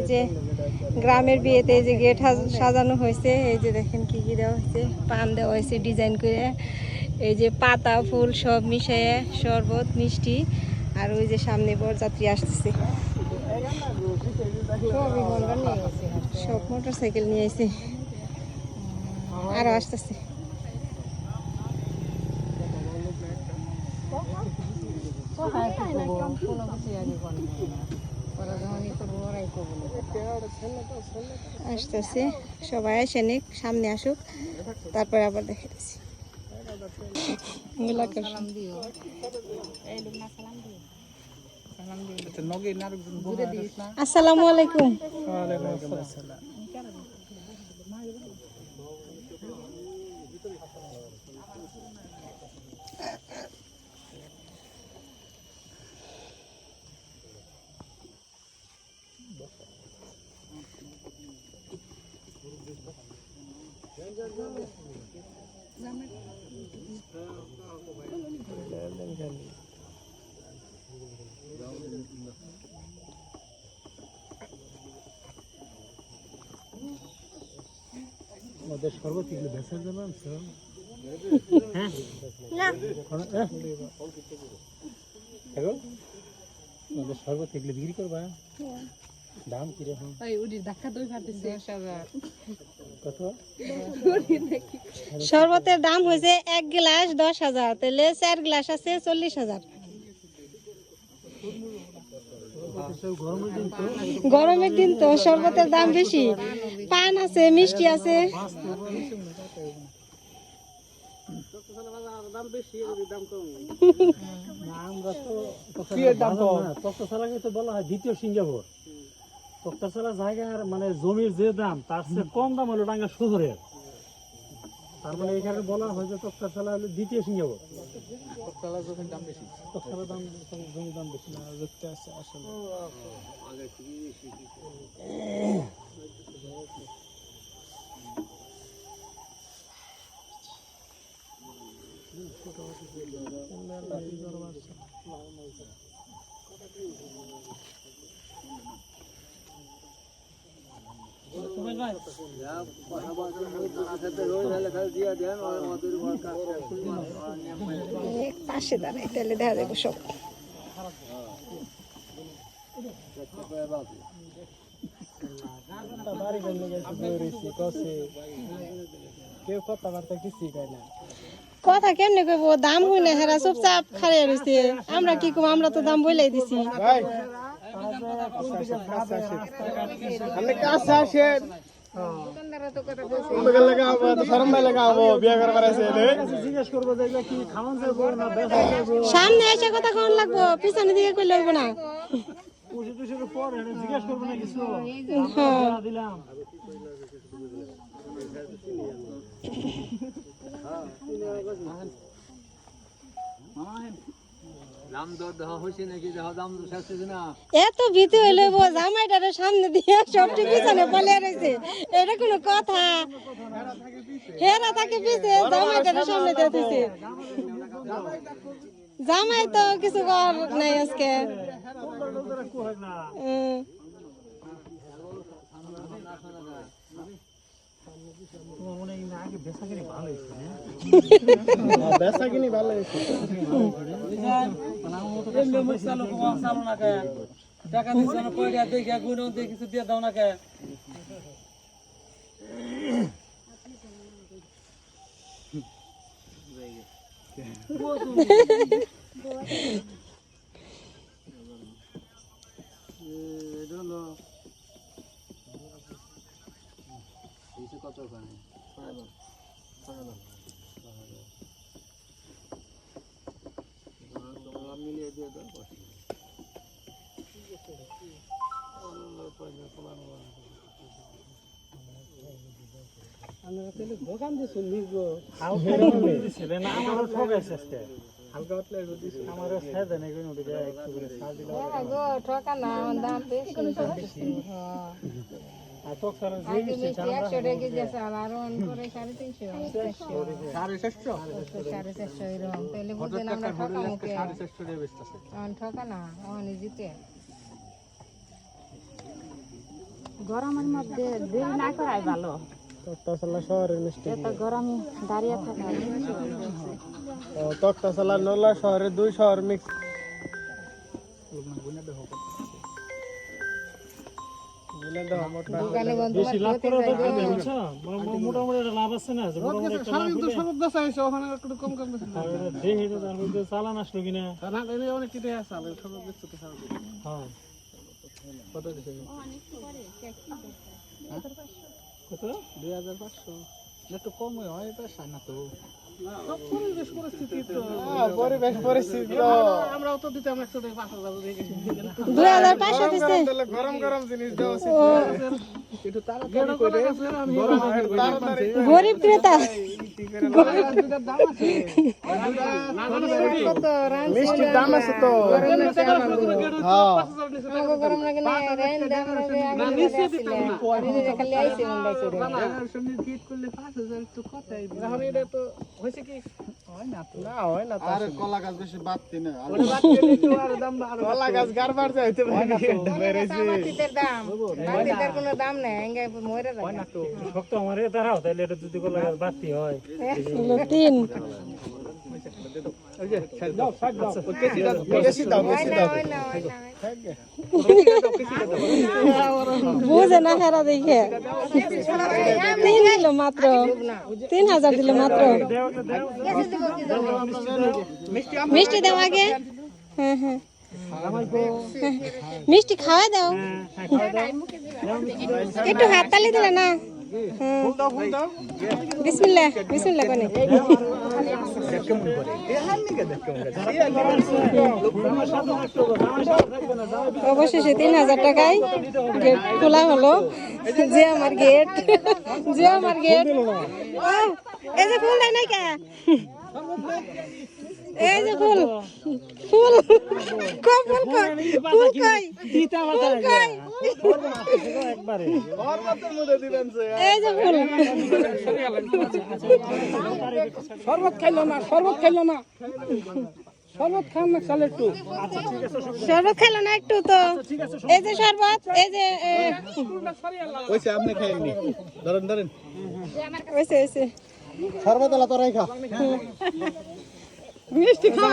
এই যে গ্রামের বিয়েতে এই যে গেট সাজানো হয়েছে এই যে দেখেন কি কি দেওয়া হয়েছে পান দেওয়া হয়েছে ডিজাইন করে এই যে পাতা ফুল সব মিশিয়ে শরবত মিষ্টি আর ওই যে সামনে বরযাত্রী আসতেছে। সব মোটর সাইকেল নিয়ে এসে আরও আসতেছে। আসতেছে। সবাই আসে নিক সামনে আসুক তারপরে আবার দেখে দিচ্ছি আসসালামু আলাইকুম। ওদের শরবত এগুলো জন্য আনছো হ্যাঁ? এখন ওদের শরবত এগুলো বিক্রি করবা দাম কীরকম? কত? শরবতের দাম হয়েছে এক গ্লাস দশ হাজার তাহলে চার গ্লাস আছে চল্লিশ হাজার। গরমের দিন তো শরবতের দাম বেশি। পান আছে, মিষ্টি আছে। দ্বিতীয় সিঙ্গাপুর জায়গার মানে জমির যে দাম, তার চেয়ে কম দাম হলো টাঙ্গা শহরের। তার মানে এখানে বলা হয় যে তক্তাশালা হলো দ্বিতীয় সিঙ্গাপুর তক্তালা জমির দাম বেশি। তক্তালা দাম জমির দাম বেশি না দেখতে আছে আসলে। এক পাশে দাঁড়াই, তাহলে কথা কেমনে কইব? দাম হই না হেরা চুপচাপ রইছে। আমরা কি কম আমরা তো দাম বইলাই দিছি। আপনি কাছে আসেন সামনে এসে কথা কখন লাগবো পিছনে দিকে কইলে হইব না। জিজ্ঞেস করব না কিছু দিলাম এত ভীতি হইলে জামাইটারে সামনে দিয়ে সবটি পিছনে পলে রয়েছে এটা কোনো কথা। হেরা থাকে পিছে জামাইটারে সামনে দিয়ে দিছে। জামাই তো কিছু কর নাই আজকে। তোমার মনে হয় না আগে বেচা কিনে ভালো হয়েছে। বেচা কিনি ভালো হয়েছে টাকা দিচ্ছে না পয়সা দেখে গুণ দিয়ে কিছু দিয়ে দাও না কে দোকান না ঠকাইছে আজকে হালকা একটু দিছো আমারও সাজা নেই কোনো দিকে একটু করে সাজ দিলাম ঠকা না দাম বেশি গরমের মধ্যে দেরি না করাই ভালো। তক্তাশালা শহরের মিষ্টি গরমে দাঁড়িয়ে থাকা। ও তক্তাশালা নলা শহরের দুই শহর মিক্স। বুঝলেন তো মোটা দোকানে বন্ধ বেশি লাভ করে তো করবে, বুঝছ? মো- মো- মোটামুটি একটা লাভ আছে না? যে মোটামুটি একটা লাভ হলে- এটা দেখে তো হ্যাঁ হ্যাঁ, পরিবেশ পরিস্থিতি তো তাহলে গরম গরম জিনিস দেওয়া গরিব ক্রেতা মিষ্টির দাম আছে তো হ্যাঁ গরম না না হয় না আরে কলা গাছ বেশি বাড়তি না। কলা গাছ গারবার যাইতে পারে দাম। বাতিতের কোনো দাম নেই এঙ্গে মরে যায় শক্ত আমার দাঁড়াও তাহলে এটা যদি গাছ বাড়তি হয়। তিন। বেশি বেশি দাও বুঝে না হেরা দেখে তিন দিল মাত্র তিন হাজার দিল মাত্র মিষ্টি দাও আগে হ্যাঁ হ্যাঁ মিষ্টি খাওয়া দাও একটু হাত তালি দিলে না বিসমিল্লাহ কোনে অবশেষে তিন হাজার টাকায় গেট খোলা হলো। যে আমার গেট যে আমার গেট। এই যে দেয় নাই কে? এই যে ফুল ফুল। কই ফুল কই? ফুল কই? ফুল কই? একবারে এই যে ফুল। শরবত খাইলো না শরবত খাইলো না। শরবত খান না চালে একটু। শরবত খেলো না একটু তো। এই যে শরবত এই যে ওইসে আপনি খাইনি ধরেন ধরেন। ওইসে ওইসে। শরবত আলা তোরাই খা। মিষ্টি খা